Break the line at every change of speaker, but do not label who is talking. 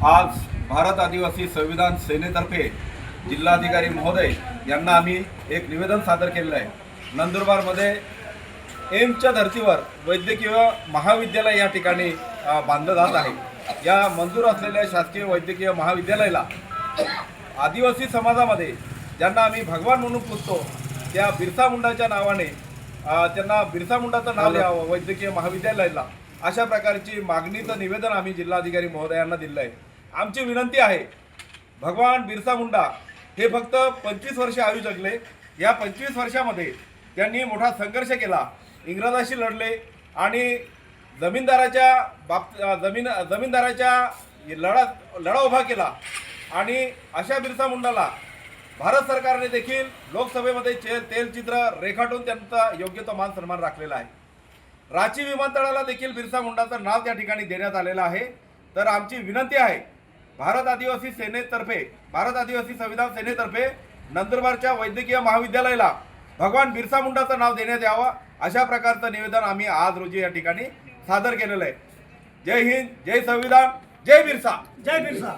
आज भारत आदिवासी संविधान सेनेतर्फे जिल्हाधिकारी महोदय यांना आम्ही एक निवेदन सादर केलेलं आहे. नंदुरबारमध्ये एम्सच्या धर्तीवर वैद्यकीय महाविद्यालय या ठिकाणी बांधलं जात आहे. या मंजूर असलेल्या शासकीय वैद्यकीय महाविद्यालयाला आदिवासी समाजामध्ये ज्यांना आम्ही भगवान म्हणून पुजतो त्या बिरसा मुंडाच्या नावाने त्यांना बिरसा मुंडाचं नाव द्यावं वैद्यकीय महाविद्यालयाला. अशा प्रकारची मागणीचं निवेदन आम्ही जिल्हाधिकारी महोदयांना दिलं आहे. आमची विनंती आहे भगवान बिरसा मुंडा हे फक्त पंचवीस वर्ष आयु जगले. या पंचवीस वर्षामध्ये त्यांनी मोठा संघर्ष केला. इंग्रजाशी लढले आणि जमीनदाराच्या बाब जमीन जमीनदाराच्या लढा लढा उभा केला. आणि अशा बिरसा मुंडाला भारत सरकारने देखील लोकसभेमध्ये चे तेलचित्र रेखाटून त्यांचा योग्य तो मान सन्मान राखलेला आहे. रांची विमानतळाला देखील बिरसा मुंडाचं नाव त्या ठिकाणी देण्यात आलेलं आहे. तर आमची विनंती आहे भारत आदिवासी सेनेतर्फे भारत आदिवासी संविधान सेनेतर्फे नंदुरबारच्या वैद्यकीय महाविद्यालयाला भगवान बिरसा मुंडाचं नाव देण्यात यावं अशा प्रकारचं निवेदन आम्ही आज रोजी या ठिकाणी सादर केलेलं आहे. जय हिंद जय संविधान जय बिरसा.
जय बिरसा.